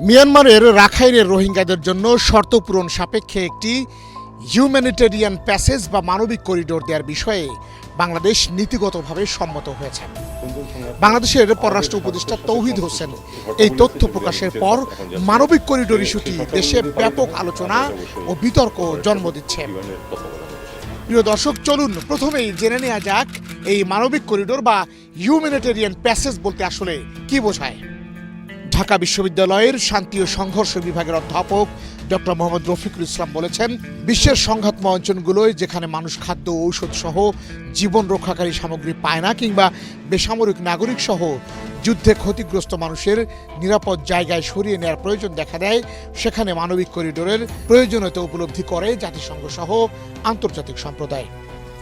মিয়ানমারের রাখাইনের রোহিঙ্গাদের জন্য শর্ত পূরণ সাপেক্ষে একটি হিউম্যানিটেরিয়ান প্যাসেজ বা মানবিক করিডোর দেওয়ার বিষয়ে বাংলাদেশ নীতিগতভাবে সম্মত হয়েছে। বাংলাদেশের পররাষ্ট্র উপদেষ্টা তৌহিদ হোসেন এই তথ্য প্রকাশের পর মানবিক করিডোর ইস্যুটি দেশে ব্যাপক আলোচনা ও বিতর্ক জন্ম দিচ্ছে। প্রিয় দর্শক, চলুন প্রথমেই জেনে নেওয়া যাক এই মানবিক করিডোর বা হিউম্যানিটেরিয়ান প্যাসেজ বলতে আসলে কি বোঝায়। ঢাকা বিশ্ববিদ্যালয়ের শান্তি ও সংঘর্ষ বিভাগের অধ্যাপক ডক্টর মোহাম্মদ রফিকুল ইসলাম বলেছেন, বিশ্বের সংঘাতময় অঞ্চলগুলোয় যেখানে মানুষ খাদ্য ঔষধ সহ জীবন রক্ষাকারী সামগ্রী পায় না কিংবা বেসামরিক নাগরিক সহ যুদ্ধে ক্ষতিগ্রস্ত মানুষের নিরাপদ জায়গায় সরিয়ে নেওয়ার প্রয়োজন দেখা দেয়, সেখানে মানবিক করিডোরের প্রয়োজনীয়তা উপলব্ধি করে জাতিসংঘ সহ আন্তর্জাতিক সম্প্রদায়।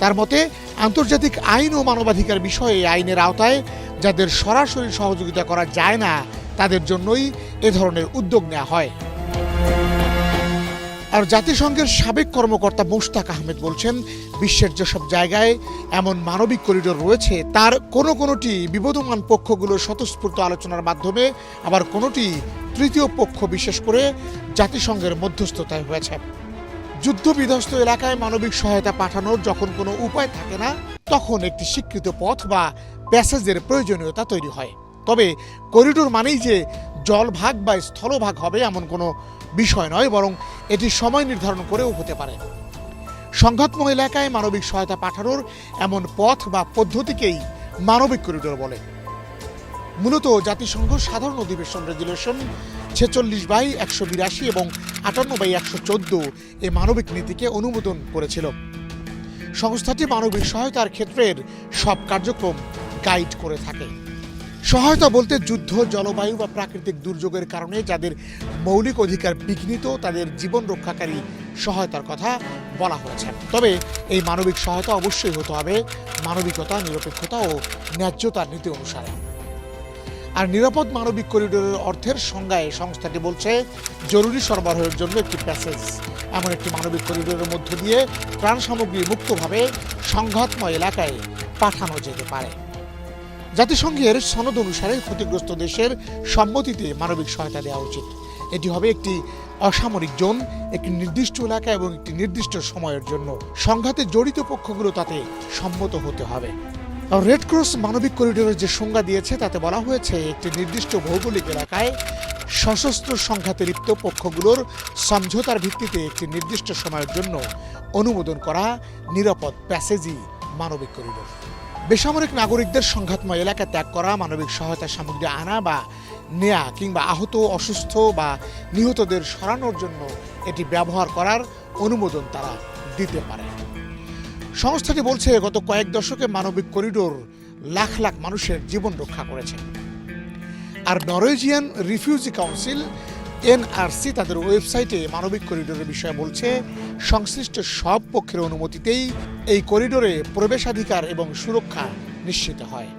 তার মতে, আন্তর্জাতিক আইন ও মানবাধিকার বিষয়ে আইনের আওতায় যাদের সরাসরি সহযোগিতা করা যায় না তাদের জন্যই এ ধরনের উদ্যোগ নেওয়া হয়। আর জাতিসংঘের সাবেক কর্মকর্তা মুশতাক আহমেদ বলছেন, বিশ্বের যেসব জায়গায় এমন মানবিক করিডোর রয়েছে, তার কোনো কোনোটি বিবদমান পক্ষগুলোর স্বতঃস্ফূর্ত আলোচনার মাধ্যমে, আবার কোনোটি তৃতীয় পক্ষ বিশেষ করে জাতিসংঘের মধ্যস্থতায় হয়েছে। যুদ্ধ বিধ্বস্ত এলাকায় মানবিক সহায়তা পাঠানোর যখন কোনো উপায় থাকে না, তখন একটি স্বীকৃত পথ বা প্যাসেজের প্রয়োজনীয়তা তৈরি হয়। তবে করিডোর মানেই যে জলভাগ বা স্থলভাগ হবে এমন কোনো বিষয় নয়, বরং এটি সময় নির্ধারণ করেও হতে পারে। সংঘাতময় এলাকায় মানবিক সহায়তা পাঠানোর এমন পথ বা পদ্ধতিকেই মানবিক করিডোর বলে। মূলত জাতিসংঘ সাধারণ অধিবেশন রেজুলেশন ছেচল্লিশ বাই একশো বিরাশি এবং আটান্ন বাই একশো চোদ্দ এ মানবিক নীতিকে অনুমোদন করেছিল। সংস্থাটি মানবিক সহায়তার ক্ষেত্রের সব কার্যক্রম গাইড করে থাকে। সহায়তা বলতে যুদ্ধ, জলবায়ু বা প্রাকৃতিক দুর্যোগের কারণে যাদের মৌলিক অধিকার বিঘ্নিত, তাদের জীবন রক্ষাকারী সহায়তার কথা বলা হয়েছে। তবে এই মানবিক সহায়তা অবশ্যই হতে হবে মানবিকতা, নিরপেক্ষতা ও ন্যায্যতার নীতি অনুসারে। আর নিরাপদ মানবিক করিডোরের অর্থের সংজ্ঞায় সংস্থাটি বলছে, জরুরি সরবরাহের জন্য একটি প্যাসেজ, এমন একটি মানবিক করিডোরের মধ্য দিয়ে ত্রাণ সামগ্রী মুক্তভাবে সংঘাতময় এলাকায় পাঠানো যেতে পারে। জাতিসংঘের সনদ অনুসারে ক্ষতিগ্রস্ত দেশের সম্মতিতে মানবিক সহায়তা দেওয়া উচিত। এটি হবে একটি অসামরিক জোন, একটি নির্দিষ্ট এলাকা এবং একটি নির্দিষ্ট সময়ের জন্য। সংঘাতে জড়িত পক্ষগুলো তাতে সম্মত হতে হবে। রেড ক্রস মানবিক করিডোরের যে সংজ্ঞা দিয়েছে, তাতে বলা হয়েছে একটি নির্দিষ্ট ভৌগোলিক এলাকায় সশস্ত্র সংঘাতে লিপ্ত পক্ষগুলোর সমঝোতার ভিত্তিতে একটি নির্দিষ্ট সময়ের জন্য অনুমোদন করা নিরাপদ প্যাসেজই মানবিক করিডোর। বেসামরিক নাগরিকদের সংঘাতময় এলাকা ত্যাগ করা, মানবিক সহায়তা সামগ্রী আনা বা নেয়া কিংবা আহত, অসুস্থ বা নিহতদের সরানোর জন্য এটি ব্যবহার করার অনুমোদন তারা দিতে পারে। সংস্থাটি বলছে, গত কয়েক দশকে মানবিক করিডোর লাখ লাখ মানুষের জীবন রক্ষা করেছে। আর নরওয়েজিয়ান রিফিউজি কাউন্সিল এনআরসি তাদের ওয়েবসাইটে মানবিক করিডোরের বিষয়ে বলছে, সংশ্লিষ্ট সব পক্ষের অনুমতিতেই এই করিডোরে প্রবেশাধিকার এবং সুরক্ষা নিশ্চিত হয়।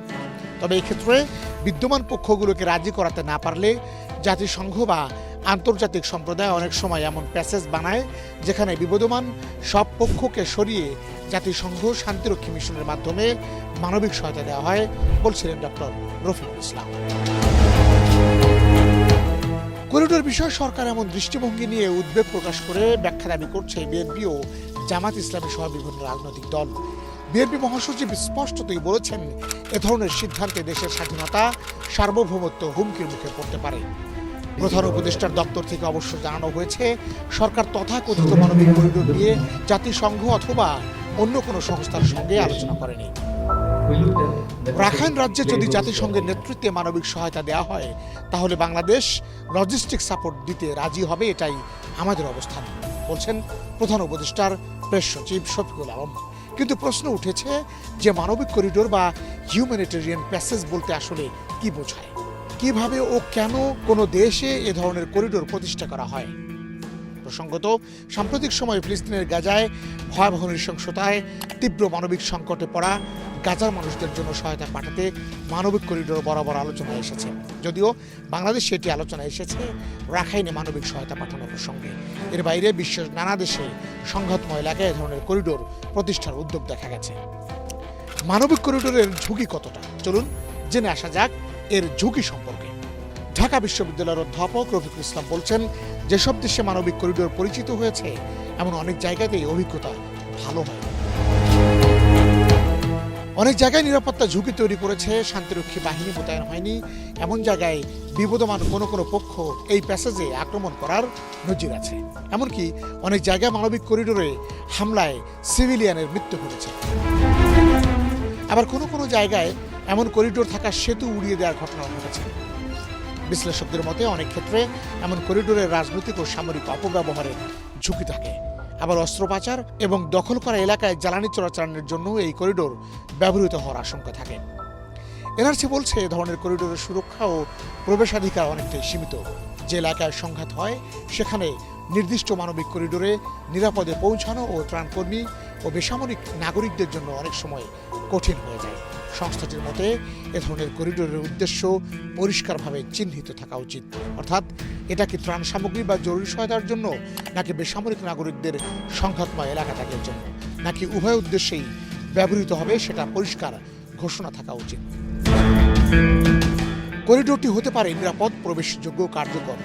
তবে এই ক্ষেত্রে বিদ্যমান পক্ষগুলোকে রাজি করাতে না পারলে জাতিসংঘ বা আন্তর্জাতিক সম্প্রদায় অনেক সময় এমন প্যাসেজ বানায়, যেখানে বিবদমান সব পক্ষকে সরিয়ে জাতিসংঘ শান্তিরক্ষী মিশনের মাধ্যমে মানবিক সহায়তা দেওয়া হয়, বলছিলেন ডক্টর রফিকুল ইসলাম। করিডোর বিষয়ে সরকার এমন দৃষ্টিভঙ্গি নিয়ে উদ্বেগ প্রকাশ করে ব্যাখ্যা দাবি করছে বিএনপি ও জামাত ইসলামী সহ বিভিন্ন রাজনৈতিক দল। বিএনপি মহাসচিব স্পষ্টতই বলেছেন, এ ধরনের সিদ্ধান্তে দেশের স্বাধীনতা সার্বভৌমত্ব হুমকির মুখে পড়তে পারে। প্রধান উপদেষ্টার দপ্তর থেকে অবশ্য জানানো হয়েছে, সরকার তথাকথিত মানবিক করিডোর নিয়ে জাতিসংঘ অথবা অন্য কোনো সংস্থার সঙ্গে আলোচনা করেনি। রাখাইন রাজ্যে যদি জাতিসংঘের নেতৃত্বে মানবিক সহায়তা দেওয়া হয়, তাহলে বাংলাদেশ লজিস্টিক সাপোর্ট দিতে রাজি হবে এটাই আমাদের অবস্থান, বলছেন প্রধান উপদেষ্টার প্রেস সচিব শফিকুল আলম। কিন্তু প্রশ্ন উঠেছে যে মানবিক করিডোর বা হিউম্যানিটেরিয়ান প্যাসেজ বলতে আসলে কি বোঝায়? কীভাবে ও কেন কোনো দেশে এ ধরনের করিডোর প্রতিষ্ঠা করা হয়? প্রসঙ্গত, সাম্প্রতিক সময়ে ফিলিস্তিনের গাজায় ভয়াবহ নৃশংসতায় তীব্র মানবিক সংকটে পড়া গাজার মানুষদের জন্য সহায়তা পাঠাতে মানবিক করিডোর বরাবর আলোচনা এসেছে। যদিও বাংলাদেশে এটি আলোচনা এসেছে রাখাইনে মানবিক সহায়তা পাঠানোর প্রসঙ্গে। এর বাইরে বিশ্বের নানা দেশে সংঘাতময় এলাকায় এ ধরনের করিডোর প্রতিষ্ঠার উদ্যোগ দেখা গেছে। মানবিক করিডোরের ঝুঁকি কতটা? চলুন জেনে আসা যাক এর ঝুঁকি সম্পর্কে। ঢাকা বিশ্ববিদ্যালয়ের অধ্যাপক রফিকুল ইসলাম বলছেন, যেসব দেশে মানবিক করিডোর পরিচিত হয়েছে, এমন অনেক জায়গাতেই অভিজ্ঞতা ভালো হয়। অনেক জায়গায় নিরাপত্তা ঝুঁকি তৈরি করেছে, শান্তিরক্ষী বাহিনী মোতায়েন হয়নি। এমন জায়গায় বিবদমান কোনো কোনো পক্ষ এই প্যাসেজে আক্রমণ করার নজির আছে। এমনকি অনেক জায়গায় মানবিক করিডোরে হামলায় সিভিলিয়ানের মৃত্যু ঘটেছে। আবার কোনো কোনো জায়গায় এমন করিডোর থাকা সেতু উড়িয়ে দেওয়ার ঘটনা ঘটেছে। বিশ্লেষকদের মতে অনেক ক্ষেত্রে এমন করিডোরের রাজনৈতিক ও সামরিক অপব্যবহারের ঝুঁকি থাকে। আবার অস্ত্র পাচার এবং দখল করা এলাকায় জ্বালানি চোরাচালানের জন্য এই করিডোর ব্যবহৃত হওয়ার আশঙ্কা থাকে। এনআরসি বলছে এ ধরনের করিডোরের সুরক্ষা ও প্রবেশাধিকার অনেকটাই সীমিত। যে এলাকায় সংঘাত হয়, সেখানে নির্দিষ্ট মানবিক করিডোরে নিরাপদে পৌঁছানো ও ত্রাণকর্মী ও বেসামরিক নাগরিকদের জন্য অনেক সময় কঠিন হয়ে যায়। সংস্থাটির মতে, এ ধরনের করিডোরের উদ্দেশ্য পরিষ্কারভাবে চিহ্নিত থাকা উচিত। অর্থাৎ, এটা কি ত্রাণ সামগ্রী বা জরুরি সহায়তার জন্য, নাকি বেসামরিক নাগরিকদের সংঘাতময় এলাকা থাকার জন্য? নাকি উভয় উদ্দেশ্যেই ব্যবহৃত হবে সেটা পরিষ্কার ঘোষণা থাকা উচিত? করিডোরটি হতে পারে নিরাপদ, প্রবেশযোগ্য, কার্যকর।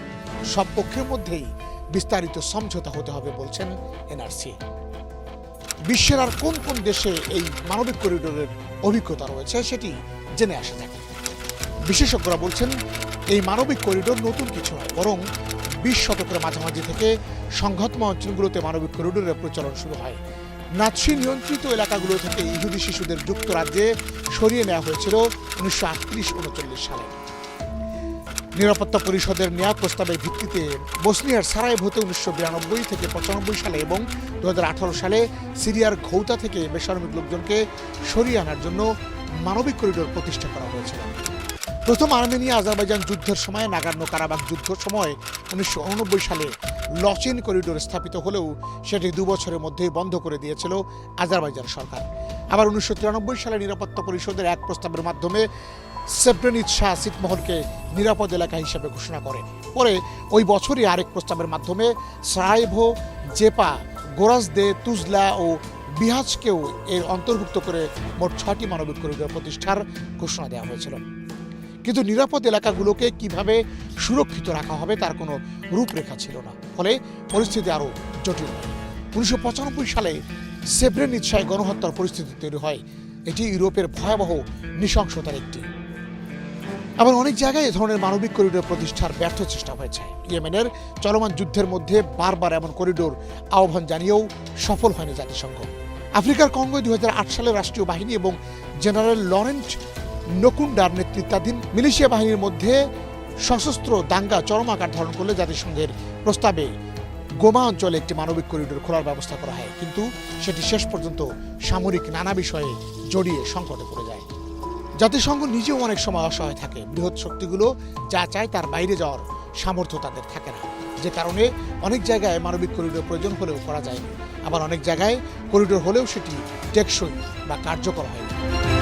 সব পক্ষের মধ্যেই বিস্তারিত সমঝোতা হতে হবে বলছেন এনআরসি। বিশ্বের আর কোন কোন দেশে এই মানবিক করিডোরের অভিজ্ঞতা রয়েছে সেটি জেনে আসা যাক। বিশেষজ্ঞরা বলছেন, এই মানবিক করিডোর নতুন কিছু নয়, বরং বিশ শতকের মাঝামাঝি থেকে সংঘাতময় অঞ্চলগুলোতে মানবিক করিডোরের প্রচলন শুরু হয়। নাৎসি নিয়ন্ত্রিত এলাকাগুলো থেকে ইহুদি শিশুদের যুক্তরাজ্যে সরিয়ে নেওয়া হয়েছিল উনিশশো আটত্রিশ উনচল্লিশ সালে। নিরাপত্তা পরিষদের ন্যায় প্রস্তাবের ভিত্তিতে বসনিয়ার সারাইভোতে উনিশশো বিরানব্বই থেকে পঁচানব্বই সালে এবং দুহাজার আঠারো সালে সিরিয়ার ঘৌতা থেকে বেসামরিক লোকজনকে সরিয়ে আনার জন্য মানবিক করিডোর প্রতিষ্ঠা করা হয়েছিল। প্রথম আর্মেনিয়া আজারবাইজান যুদ্ধের সময় নাগার্নো কারাবাক যুদ্ধ সময় উনিশশো সালে লচিন করিডোর স্থাপিত হলেও সেটি দু বছরের মধ্যেই বন্ধ করে দিয়েছিল আজারবাইজান সরকার। আবার উনিশশো তিরানব্বই সালে নিরাপত্তা পরিষদের এক প্রস্তাবের মাধ্যমে সেব্রেনিত শাহ ছিটমহলকে নিরাপদ এলাকা হিসেবে ঘোষণা করে। পরে ওই বছরই আরেক প্রস্তাবের মাধ্যমে সারাইভো জেপা, গোরাজদে, তুজলা ও বিহাজকেও এর অন্তর্ভুক্ত করে মোট ছয়টি মানবিক করিডোর প্রতিষ্ঠার ঘোষণা দেওয়া হয়েছিল। কিন্তু নিরাপদ এলাকাগুলোকে কীভাবে সুরক্ষিত রাখা হবে তার কোনো রূপরেখা ছিল না। ফলে পরিস্থিতি আরও জটিল। উনিশশো পঁচানব্বই সালে সেব্রেনিৎসায় গণহত্যার পরিস্থিতি তৈরি হয়। এটি ইউরোপের ভয়াবহ নৃশংসতার একটি আবার অনেক জায়গায় এ ধরনের মানবিক করিডোর প্রতিষ্ঠার ব্যর্থ চেষ্টা হয়েছে। ইয়েমেনের চলমান যুদ্ধের মধ্যে বারবার এমন করিডোর আহ্বান জানিয়েও সফল হয়নি জাতিসংঘ। আফ্রিকার কঙ্গোয় দুই সালে রাষ্ট্রীয় বাহিনী এবং জেনারেল লরেন্ট নকুন্ডার নেতৃত্বাধীন মিলিশিয়া বাহিনীর মধ্যে সশস্ত্র দাঙ্গা চরম আকার ধারণ করলে জাতিসংঘের প্রস্তাবে গোমা অঞ্চলে একটি মানবিক করিডোর খোলার ব্যবস্থা করা হয়। কিন্তু সেটি শেষ পর্যন্ত সামরিক নানা বিষয়ে জড়িয়ে সংকটে পড়ে যায়। জাতিসংঘ নিজেও অনেক সময় অসহায় থাকে। বৃহৎ শক্তিগুলো যা চায় তার বাইরে যাওয়ার সামর্থ্য তাদের থাকে না। যে কারণে অনেক জায়গায় মানবিক করিডোর প্রয়োজন হলেও করা যায় আবার অনেক জায়গায় করিডোর হলেও সেটি টেকসই বা কার্যকর হয়নি